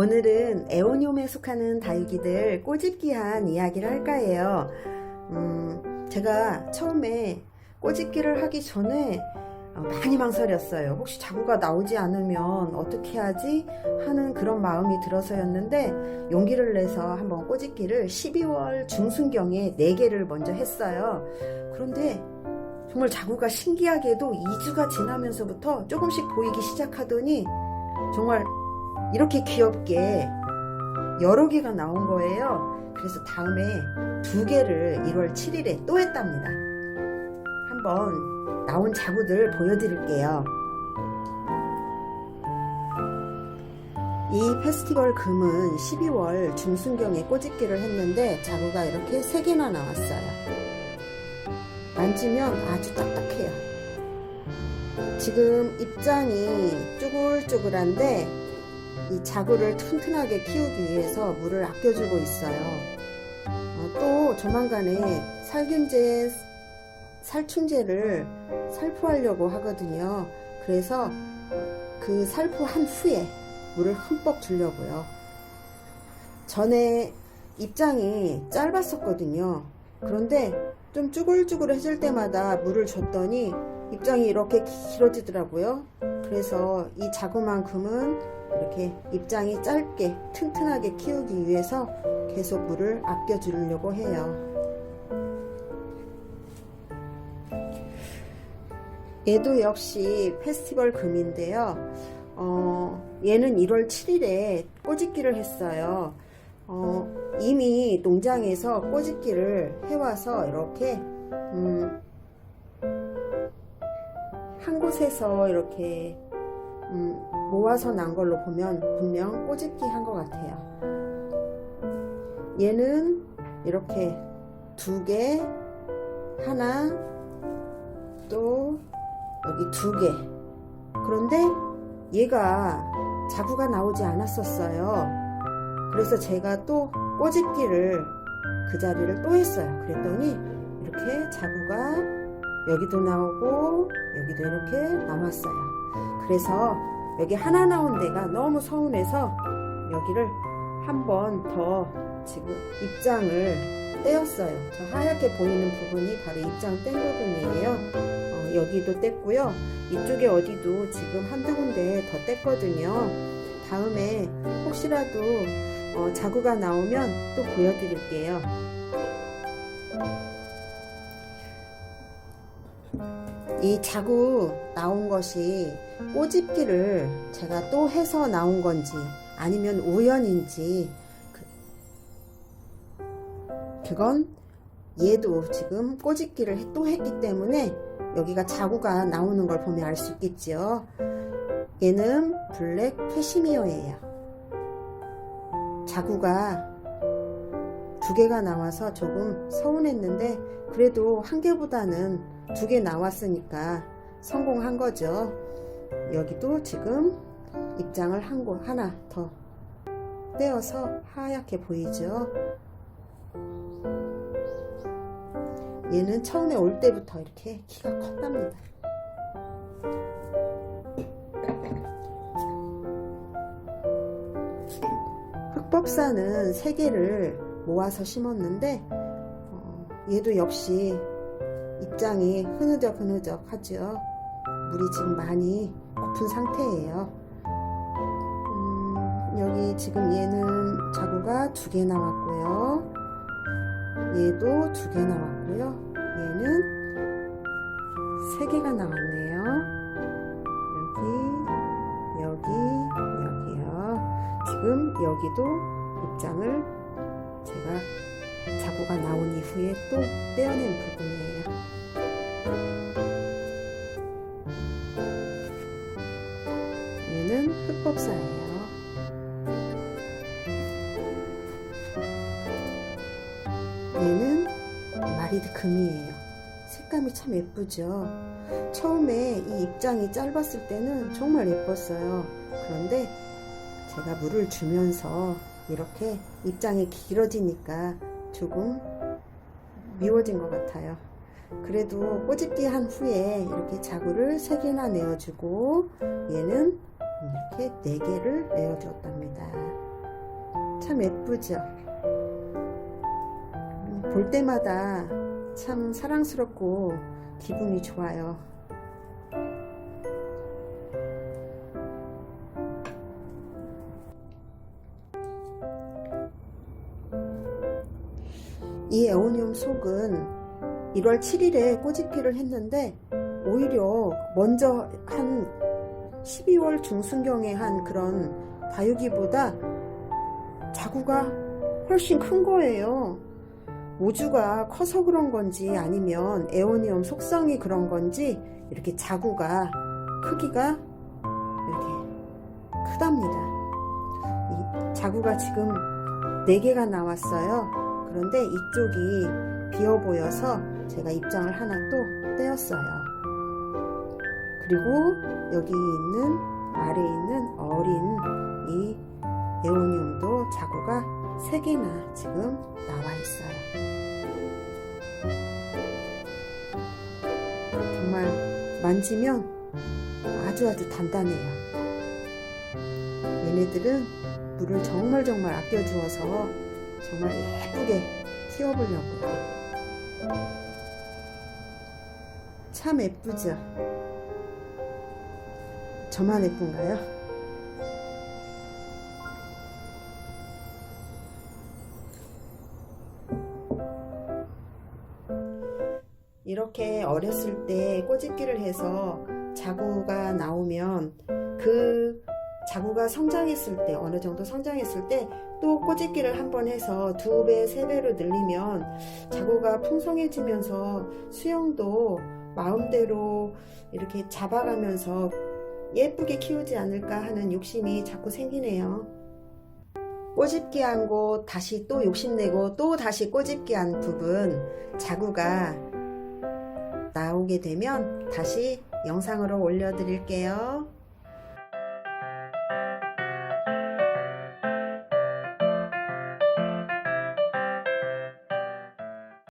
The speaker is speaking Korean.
오늘은 에오니움에 속하는 다육이들 꼬집기한 이야기를 할까 해요. 음, 제가 처음에 꼬집기를 하기 전에 어, 많이 망설였어요. 혹시 자구가 나오지 않으면 어떻게 하지? 하는 그런 마음이 들어서였는데 용기를 내서 한번 꼬집기를 12월 중순경에 4개를 먼저 했어요. 그런데 정말 자구가 신기하게도 2주가 지나면서부터 조금씩 보이기 시작하더니 정말 이렇게 귀엽게 여러 개가 나온 거예요. 그래서 다음에 두 개를 1월 7일에 또 했답니다. 한번 나온 자구들 보여드릴게요. 이 페스티벌 금은 12월 중순경에 꼬집기를 했는데 자구가 이렇게 3개나 나왔어요. 만지면 아주 딱딱해요. 지금 입장이 쭈글쭈글한데 이 자구를 튼튼하게 키우기 위해서 물을 아껴주고 있어요. 어, 또 조만간에 살균제, 살충제를 살포하려고 하거든요. 그래서 그 살포한 후에 물을 흠뻑 주려고요. 전에 입장이 짧았었거든요. 그런데 좀 쭈글쭈글해질 때마다 물을 줬더니 입장이 이렇게 길어지더라고요. 그래서 이 자구만큼은 이렇게 입장이 짧게 튼튼하게 키우기 위해서 계속 물을 아껴주려고 해요. 얘도 역시 페스티벌 금인데요. 어, 얘는 1월 7일에 꼬집기를 했어요. 어, 이미 농장에서 꼬집기를 해와서 이렇게 음, 한 곳에서 이렇게 음, 모아서 난 걸로 보면 분명 꼬집기 한 것 같아요. 얘는 이렇게 두 개, 하나, 또 여기 두 개. 그런데 얘가 자구가 나오지 않았었어요. 그래서 제가 또 꼬집기를 그 자리를 또 했어요. 그랬더니 이렇게 자구가 여기도 나오고 여기도 이렇게 남았어요. 그래서 여기 하나 나온 데가 너무 서운해서 여기를 한 번 더 지금 입장을 떼었어요. 저 하얗게 보이는 부분이 바로 입장 뗀 부분이에요. 어, 여기도 뗐고요. 이쪽에 어디도 지금 한두 군데 더 뗐거든요. 다음에 혹시라도 어, 자구가 나오면 또 보여드릴게요. 이 자구 나온 것이 꼬집기를 제가 또 해서 나온 건지 아니면 우연인지 그, 그건 얘도 지금 꼬집기를 또 했기 때문에 여기가 자구가 나오는 걸 보면 알 수 있겠지요. 얘는 블랙 캐시미어예요. 자구가 두 개가 나와서 조금 서운했는데 그래도 한 개보다는 두 개 나왔으니까 성공한 거죠. 여기도 지금 입장을 한 곳 하나 더 떼어서 하얗게 보이죠. 얘는 처음에 올 때부터 이렇게 키가 컸답니다. 흑법사는 세 개를 모아서 심었는데 어, 얘도 역시 입장이 흐느적 흐느적 하죠. 물이 지금 많이 고픈 상태예요. 음, 여기 지금 얘는 자구가 두 개 나왔고요. 얘도 두 개 나왔고요. 얘는 세 개가 나왔네요. 여기, 여기, 여기요. 지금 여기도 입장을 제가 자구가 나온 이후에 또 떼어낸 부분이에요. 얘는 흑법사예요. 얘는 마리드 금이에요. 색감이 참 예쁘죠. 처음에 이 입장이 짧았을 때는 정말 예뻤어요. 그런데 제가 물을 주면서 이렇게 입장이 길어지니까 조금 미워진 것 같아요. 그래도 꼬집기 한 후에 이렇게 자구를 3개나 내어주고 얘는 이렇게 4개를 내어주었답니다. 참 예쁘죠? 볼 때마다 참 사랑스럽고 기분이 좋아요. 이 에오니움 속은 1월 7일에 꼬집기를 했는데 오히려 먼저 한 12월 중순경에 한 그런 다육이보다 자구가 훨씬 큰 거예요. 우주가 커서 그런 건지 아니면 에오니움 속성이 그런 건지 이렇게 자구가 크기가 이렇게 크답니다. 이 자구가 지금 4개가 나왔어요. 그런데 이쪽이 비어 보여서 제가 입장을 하나 또 떼었어요. 그리고 여기 있는 아래에 있는 어린 이 에오니움도 자구가 3개나 지금 나와 있어요. 정말 만지면 아주 아주 단단해요. 얘네들은 물을 정말 정말 아껴주어서 정말 예쁘게 키워보려고요. 참 예쁘죠? 저만 예쁜가요? 이렇게 어렸을 때 꼬집기를 해서 자구가 나오면 그 자구가 성장했을 때 어느 정도 성장했을 때 또 꼬집기를 한번 해서 두 배, 세 배로 늘리면 자구가 풍성해지면서 수영도 마음대로 이렇게 잡아가면서 예쁘게 키우지 않을까 하는 욕심이 자꾸 생기네요. 꼬집기 한 곳 다시 또 욕심내고 또 다시 꼬집기 한 부분 자구가 나오게 되면 다시 영상으로 올려드릴게요.